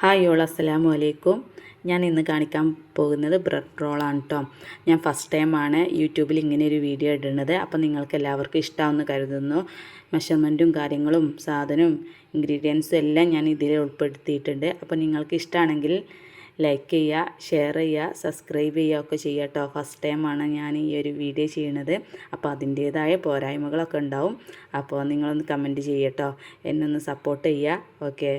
Hi all അസ്സലാമു അലൈക്കും ഞാൻ ഇന്ന് കാണിക്കാൻ പോകുന്നത് ബ്രെഡ് റോളാണ് കേട്ടോ ഞാൻ ഫസ്റ്റ് ടൈമാണ് യൂട്യൂബിൽ ഇങ്ങനെ ഒരു വീഡിയോ ഇടുന്നത്. അപ്പോൾ നിങ്ങൾക്ക് എല്ലാവർക്കും ഇഷ്ടമാണെന്ന് കരുതുന്നു. മെഷർമെന്റും കാര്യങ്ങളും സാധനവും ഇൻഗ്രീഡിയൻസും എല്ലാം ഞാൻ ഇതിൽ ഉൾപ്പെടുത്തിയിട്ടുണ്ട്. അപ്പോൾ നിങ്ങൾക്ക് ഇഷ്ടമാണെങ്കിൽ ലൈക്ക് ചെയ്യുക ഷെയർ ചെയ്യുക സബ്സ്ക്രൈബ് ചെയ്യുക ഒക്കെ ചെയ്യുക കേട്ടോ ഫസ്റ്റ് ടൈമാണ് ഞാൻ ഈ ഒരു വീഡിയോ ചെയ്യണത് അപ്പോൾ അതിന്റേതായ പോരായ്മകളൊക്കെ ഉണ്ടാവും. അപ്പോൾ നിങ്ങളൊന്ന് കമന്റ് ചെയ്യട്ടോ എന്നെ ഒന്ന് സപ്പോർട്ട് ചെയ്യുക. ഓക്കെ